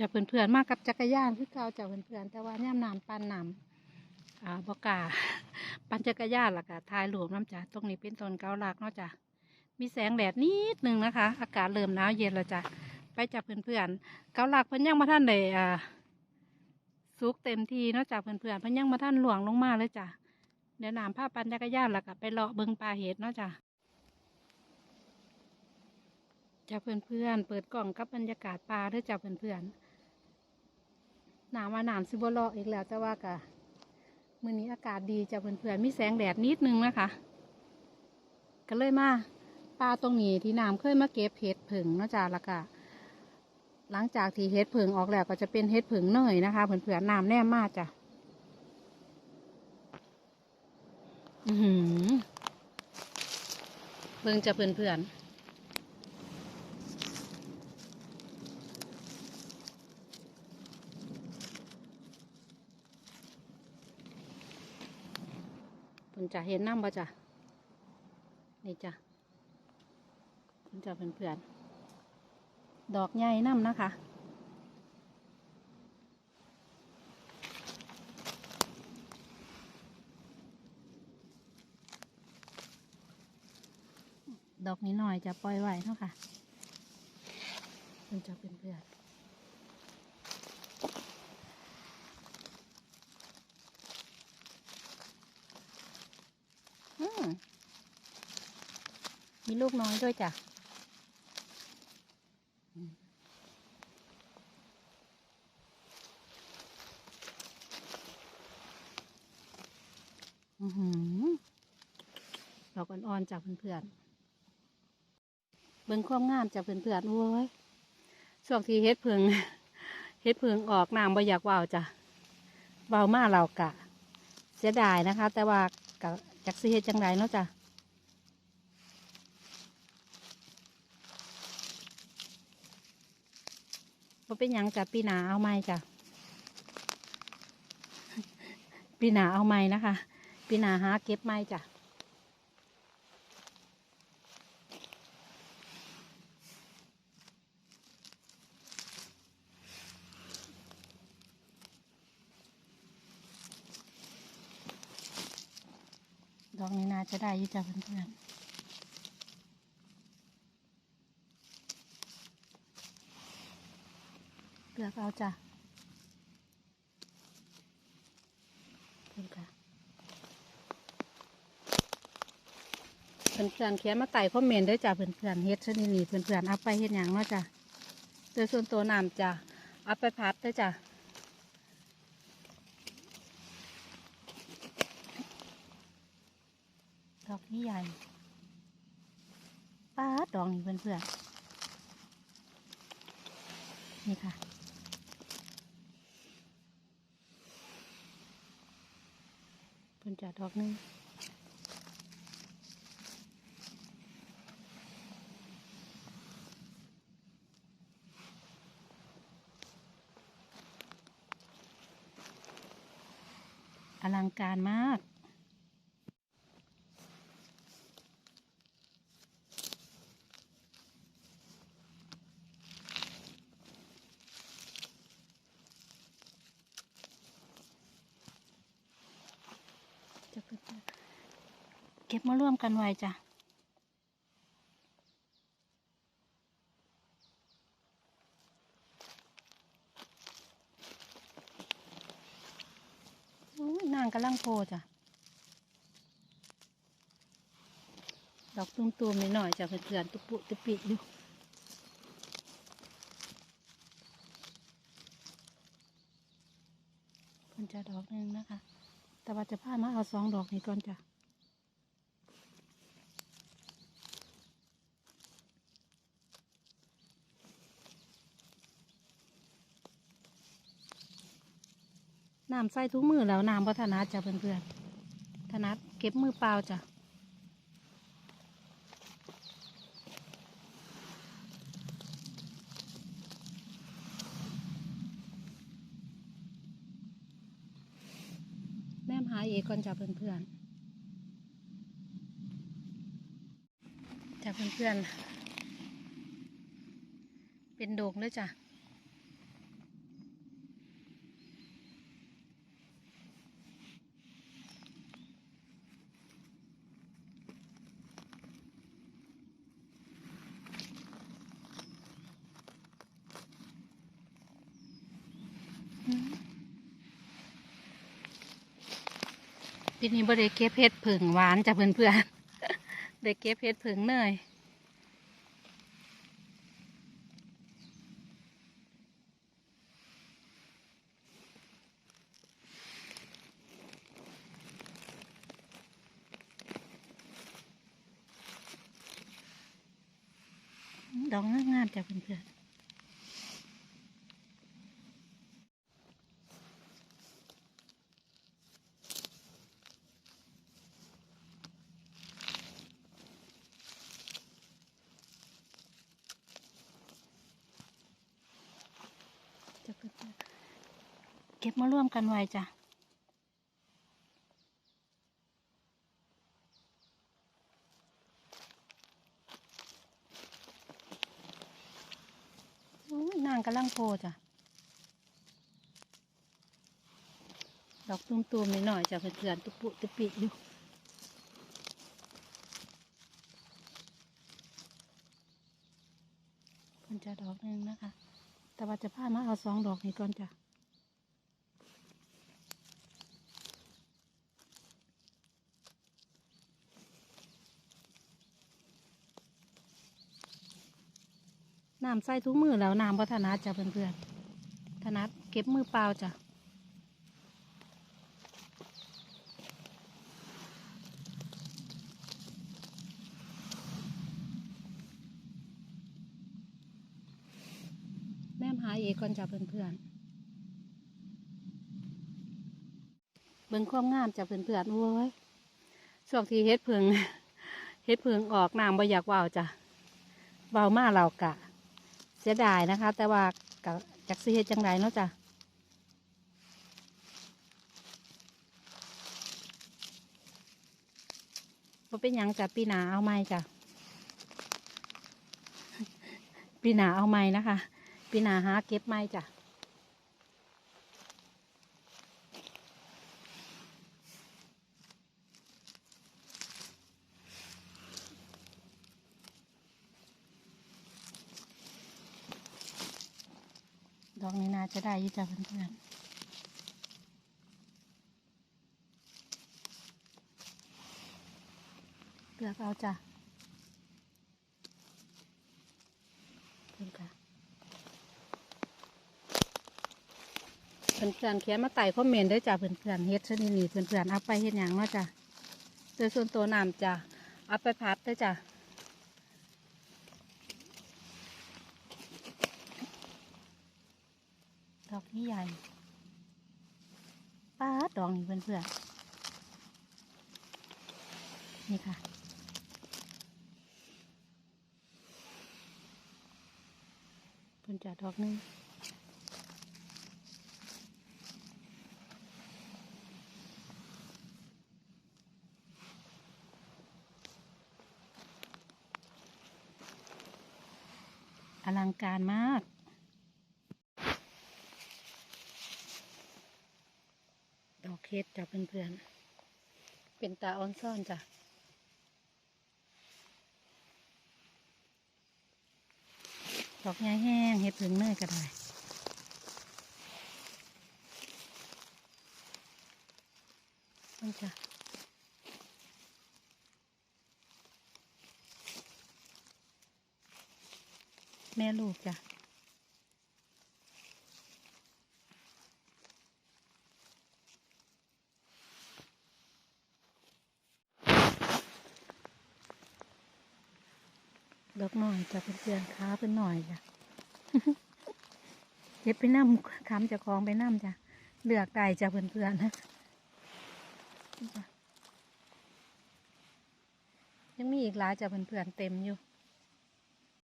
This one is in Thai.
จะเพื่อนๆมากับจักรยานคือเก่าจะเพื่อนๆแต่ว่าย่ำน้ำปันน้ำอ่าบกาปั่นจักรยานล่ะค่ะทายหลวมน้ำจ้ะตรงนี้เป็นต้นเกาหลักเนาะจ้ะมีแสงแดดนิดนึงนะคะ อากาศเริ่มหนาวเย็นแล้วจ้ะไปจับเพื่อนๆเกาหลักเพิ่นยังมาท่านเลยอ่าสุกเต็มทีเนาะจ้ะเพื่อนๆเพิ่อนยังมาท่านหลวงลงมาเลยจ้ะเดี๋ยวน้ำผ้าปั่นจักรยานล่ะค่ะไปเลาะเบิงปลาเห็ดเนาะจ้ะจ้าเพื่อนๆเปิดกล่องกับบรรยากาศปลาด้วยจ้าเพื่อนๆ หนาวมาหนามซิบลออีกแล้วแต่ว่ากะมื้อนี้อากาศดีจ้าเพื่อนๆมีแสงแดดนิดนึงนะคะ ก็เลยมาปลาตรงนี้ที่น้ำเคยมาเก็บเห็ดผึ่งเนาะจ้าแล้วก็หลังจากที่เห็ดผึ่งออกแล้วก็จะเป็นเห็ดผึ่งเนยนะคะเพื่อนๆน้ำแน่มากจ้ะอือหือเบิ่งจ้ะเพื่อนๆ คุณจะเห็นน้ำบ่จ้ะนี่จ้ะคุณจะเพื่อนๆดอกใหญ่น้ำนะคะดอกนี้หน่อยจะปล่อยไว้เนาะค่ะคุณจะเพื่อนๆอืม มีลูกน้อยด้วยจ้ะอืมอื้อหือดอกอ่อนๆจากเพื่อนๆเบิ่งความงามจากเพื่อนๆโอ้ยช่วงที่เฮ็ดเพิงเฮ็ดเพิงออกน้ำบ่อยากว่าวจ้ะว่าวมาเรากะ เสียดายนะคะ แต่ว่ากะจักสิเฮ็ดจังไดเนาะจ้ะ เป็นยังจ้ะปีหนาเอาไหมจ้ะปีหนาเอาไหมนะคะปีหนาหาเก็บไหมจ้ะดอกนี้น่าจะได้ยู่จ้ะเพื่อนๆ ลือกเอาจ้ะเพื่อนค่ะเพื่อนๆเขียนมาไต่คอมเมนต์ด้วยจ้ะเพื่อนๆเฮ็ดชนิดนี้เพื่อนๆเอาไปเฮ็ดหยังเนาะจ้ะโดยส่วนตัวน้ำจ้ะเอาไปพัดด้วยจ้ะดอกนี้ใหญ่ป้าดอกนี่เพื่อนๆนี่ค่ะ เพิ่น จัดดอกนึงอลังการมาก จะเก็บ เก็บมาร่วมกันไว้จ้ะนางกำลังโพจ้ะ ดอกตุ้มๆนิดหน่อยจ้ะเพื่อนๆตุปุตุปิดูเพิ่นจะดอกหนึ่งนะคะ แต่ว่าจะพามาเอาสองดอกนี้ก่อนจ้ะ น้ำใส่ทุกมือแล้วน้ำพัฒนาจ้ะเพื่อนๆถนัดเก็บมือเปล่าจ้ะแม่หาเอกก่อนจ้ะเพื่อนๆจ้ะเพื่อนๆเป็นโด่งเลยจ้ะ ปีนี้บ่ได้เก็บเห็ดผึ่งหวานจ้ะเพื่อนๆได้เก็บเห็ดผึ่งเนยดอกงามๆจ้ะเพื่อนๆจ้ะเพื่อนๆ เก็บมาร่วมกันไว้จ้ะนางกำลังโพจ้ะ ดอกตุ้มๆหน่อยจ้ะเพื่อนๆตุปุตุปิอยู่เพิ่นจะดอกหนึ่งนะคะ แต่ว่าจะพามาเอาสองดอกนี้ก่อนจ้ะ น้ำใส่ทุกมือแล้วน้ำพัฒนาจ้ะเพื่อนๆถนัดเก็บมือเปล่าจ้ะแม่มหาเอก่อนจ้ะเพื่อนๆเบิ่งความงามจ้ะเพื่อนๆโอ้ยช่วงที่เฮ็ดเพิงเฮ็ดเพิงออกน้ำบ่อยากว่าวจ้ะเบามาเรากะ เสียดายนะคะ แต่ว่ากับจักสิเฮ็ดจังไรเนาะจ้ะบ่เป็นยังจ้ะปีหนาเอาไม้จ้ะปีหนาเอาไม้นะคะ ปีหนาหาเก็บไม้จ้ะดอกนี้น่าจะได้ยี่จ้ะเพื่อนๆเลือกเอาจ้ะเพื่อนค่ะเพื่อนๆเขียนมาไต่คอมเมนต์ด้วยจ้ะเพื่อนๆเฮ็ดชนิดนี้เพื่อนๆเอาไปเฮ็ดหยังเนาะจ้ะโดยส่วนตัวน้ำจ้ะเอาไปพัดด้วยจ้ะ ดอกนี้ใหญ่ป้าดดอกนี้เพื่อนๆนี่ค่ะ เพื่อนจัดดอกหนึงอลังการมาก เฮ็ดจ้ะเพื่อนๆ เป็นตาออนซ่อนจ้ะ ดอกใหญ่แห้งเฮ็ดผึ่งเนยก็ได้มันจ้ะแม่ลูกจ้ะ ดอกหน่อยจะเป็นเพื่อนค้าเป็นหน่อยจ้ะเก็บไปน้ำคำจะคลองไปน้ำจ้ะเลือกได้จ้ะเพื่อนๆนะจ้ะยังมีอีกหลายจ้ะเพื่อนๆเต็มอยู่